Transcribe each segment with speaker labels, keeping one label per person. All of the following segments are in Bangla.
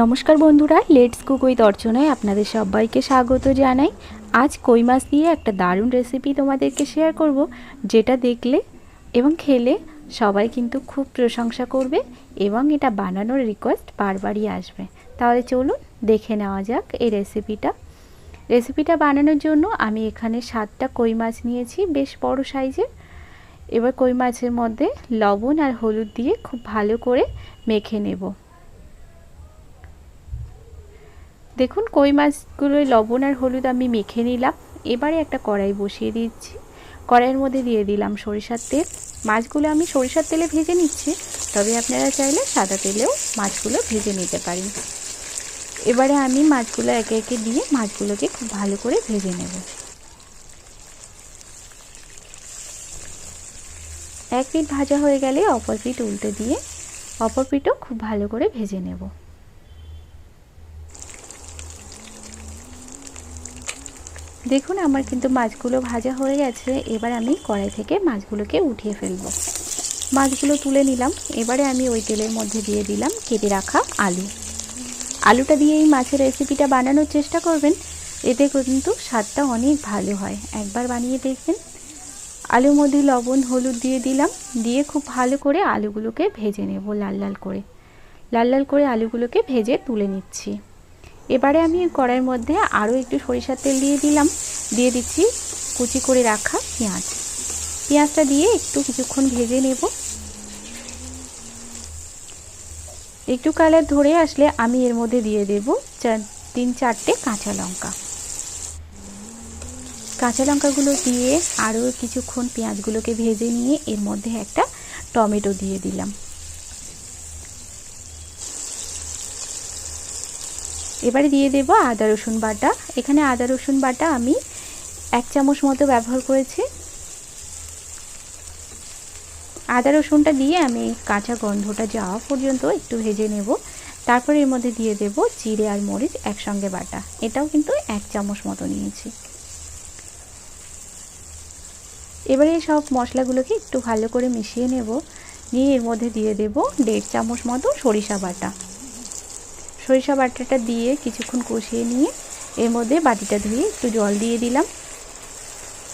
Speaker 1: নমস্কার বন্ধুরা লেটস কুক উইথ অর্চনায় আপনাদের সবাইকে স্বাগত জানাই। আজ কই মাছ দিয়ে একটা দারুণ রেসিপি তোমাদেরকে শেয়ার করব, যেটা দেখলে এবং খেলে সবাই কিন্তু খুব প্রশংসা করবে এবং এটা বানানোর রিকোয়েস্ট বারবারই আসবে। তাহলে চলুন দেখে নেওয়া যাক এই রেসিপিটা রেসিপিটা বানানোর জন্য আমি এখানে সাতটা কই মাছ নিয়েছি, বেশ বড় সাইজের। এবার কই মাছের মধ্যে লবণ আর হলুদ দিয়ে খুব ভালো করে মেখে নেব। দেখুন, কই মাছগুলোয় লবণ আর হলুদ আমি মেখে নিলাম। এবারে একটা কড়াই বসিয়ে দিচ্ছি। কড়াইয়ের মধ্যে দিয়ে দিলাম সরিষার তেল। মাছগুলো আমি সরিষার তেলে ভেজে নিচ্ছি। তবে আপনারা চাইলে সাদা তেলেও মাছগুলো ভেজে নিতে পারেন। এবারে আমি মাছগুলো একে একে দিয়ে মাছগুলোকে খুব ভালো করে ভেজে নেব। এক পিঠ ভাজা হয়ে গেলে অপর পিঠ উল্টে দিয়ে অপর পিঠও খুব ভালো করে ভেজে নেব। দেখুন, আমার কিন্তু মাছগুলো ভাজা হয়ে গেছে। এবার আমি কড়াই থেকে মাছগুলোকে উঠিয়ে ফেলব। মাছগুলো তুলে নিলাম। এবারে আমি ওই তেলের মধ্যে দিয়ে দিলাম কেটে রাখা আলু। আলুটা দিয়ে এই মাছের রেসিপিটা বানানোর চেষ্টা করবেন। এতে কিন্তু স্বাদটা অনেক ভালো হয়। একবার বানিয়ে দেখবেন। আলুর মধ্যে লবণ, হলুদ দিয়ে দিলাম। দিয়ে খুব ভালো করে আলুগুলোকে ভেজে নেব লাল লাল করে। লাল লাল করে আলুগুলোকে ভেজে তুলে নিচ্ছি। এবারে আমি কড়াইয়ের মধ্যে আরও একটু সরিষার তেল দিয়ে দিলাম। দিয়ে দিচ্ছি কুচি করে রাখা পেঁয়াজ। পেঁয়াজটা দিয়ে একটু কিছুক্ষণ ভেজে নেব। একটু কালার ধরে আসলে আমি এর মধ্যে দিয়ে দেব চার, তিন, চারটে কাঁচা লঙ্কা। কাঁচা লঙ্কাগুলো দিয়ে আরও কিছুক্ষণ পেঁয়াজগুলোকে ভেজে নিয়ে এর মধ্যে একটা টমেটো দিয়ে দিলাম। এবারে দিয়ে দেব আদা, রসুন বাটা। এখানে আদা, রসুন বাটা আমি এক চামচ মতো ব্যবহার করেছি। আদা, রসুনটা দিয়ে আমি কাঁচা গন্ধটা যাওয়া পর্যন্ত একটু ভেজে নেব। তারপরে এর মধ্যে দিয়ে দেব জিরে আর মরিচ একসঙ্গে বাটা। এটাও কিন্তু এক চামচ মতো নিয়েছি। এবারে সব মশলাগুলোকে একটু ভালো করে মিশিয়ে নেব। নিয়ে এর মধ্যে দিয়ে দেব দেড় চামচ মতো সরিষা বাটা। সরিষা বাটাটা দিয়ে কিছুক্ষণ কষিয়ে নিয়ে এর মধ্যে বাটিটা ধুয়ে একটু জল দিয়ে দিলাম।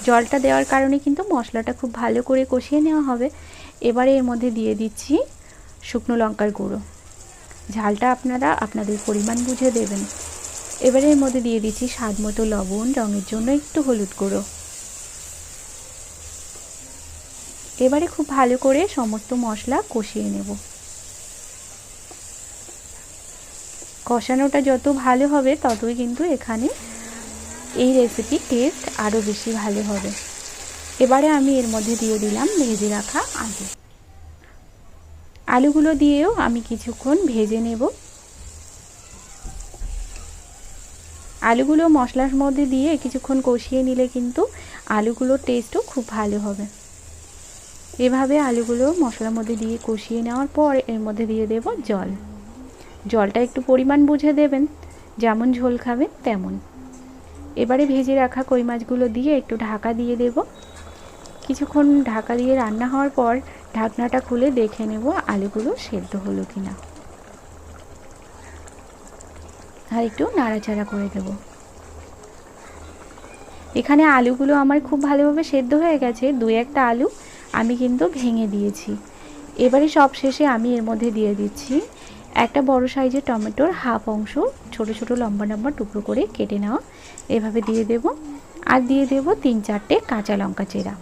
Speaker 1: জলটা দেওয়ার কারণে কিন্তু মশলাটা খুব ভালো করে কষিয়ে নেওয়া হবে। এবারে এর মধ্যে দিয়ে দিচ্ছি শুকনো লঙ্কার গুঁড়ো। ঝালটা আপনারা আপনাদের পরিমাণ বুঝে দেবেন। এবারে এর মধ্যে দিয়ে দিচ্ছি স্বাদ মতো লবণ, রঙের জন্য একটু হলুদ গুঁড়ো। এবারে খুব ভালো করে সমস্ত মশলা কষিয়ে নেব। কষানোটা যত ভালো হবে, ততই কিন্তু এখানে এই রেসিপির টেস্ট আরও বেশি ভালো হবে। এবারে আমি এর মধ্যে দিয়ে দিলাম ভেজে রাখা আলু। আলুগুলো দিয়েও আমি কিছুক্ষণ ভেজে নেব। আলুগুলো মশলার মধ্যে দিয়ে কিছুক্ষণ কষিয়ে নিলে কিন্তু আলুগুলোর টেস্টও খুব ভালো হবে। এভাবে আলুগুলো মশলার মধ্যে দিয়ে কষিয়ে নেওয়ার পর এর মধ্যে দিয়ে দেব জল। জলটা একটু পরিমাণ বুঝে দেবেন। যেমন ঝোল খাবেন তেমন। এবারে ভেজে রাখা কই মাছগুলো দিয়ে একটু ঢাকা দিয়ে দেব। কিছুক্ষণ ঢাকা দিয়ে রান্না হওয়ার পর ঢাকনাটা খুলে দেখে নেব আলুগুলো সেদ্ধ হলো কি না আর একটু নাড়াচাড়া করে দেব। এখানে আলুগুলো আমার খুব ভালোভাবে সেদ্ধ হয়ে গেছে দু একটা আলু আমি কিন্তু ভেঙে দিয়েছি। এবারে সব শেষে আমি এর মধ্যে দিয়ে দিচ্ছি একটা বড় সাইজের টমেটোর হাফ অংশ ছোট ছোট লম্বা লম্বা টুকরো করে কেটে নেওয়া। এভাবে দিয়ে দেব। আর দিয়ে দেব তিন চারটে কাঁচা লঙ্কা চেরা।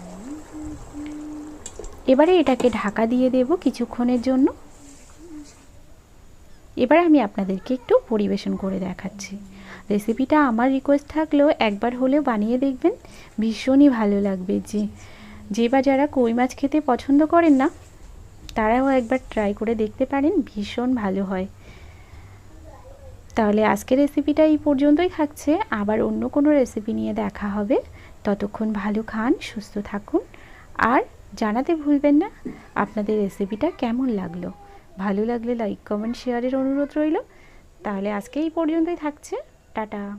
Speaker 1: এবারে এটাকে ঢাকা দিয়ে দেব কিছুক্ষণের জন্য। এবার আমি আপনাদেরকে একটু পরিবেশন করে দেখাচ্ছি। রেসিপিটা আমার রিকোয়েস্ট থাকলেও একবার হলেও বানিয়ে দেখবেন। ভীষণই ভালো লাগবে যে যে বা যারা কই মাছ খেতে পছন্দ করেন না তারাও একবার ট্রাই করে দেখতে পারেন, ভীষণ ভালো হয়। তাহলে আজকের রেসিপিটা এই পর্যন্তই থাকছে। আবার অন্য কোনো রেসিপি নিয়ে দেখা হবে। ততক্ষণ ভালো খান, সুস্থ থাকুন। আর জানাতে ভুলবেন না, আপনাদের রেসিপিটা কেমন লাগল? ভালো লাগলে লাইক কমেন্ট শেয়ারের অনুরোধ রইল। তাহলে আজকে এই পর্যন্তই থাকছে। টাটা।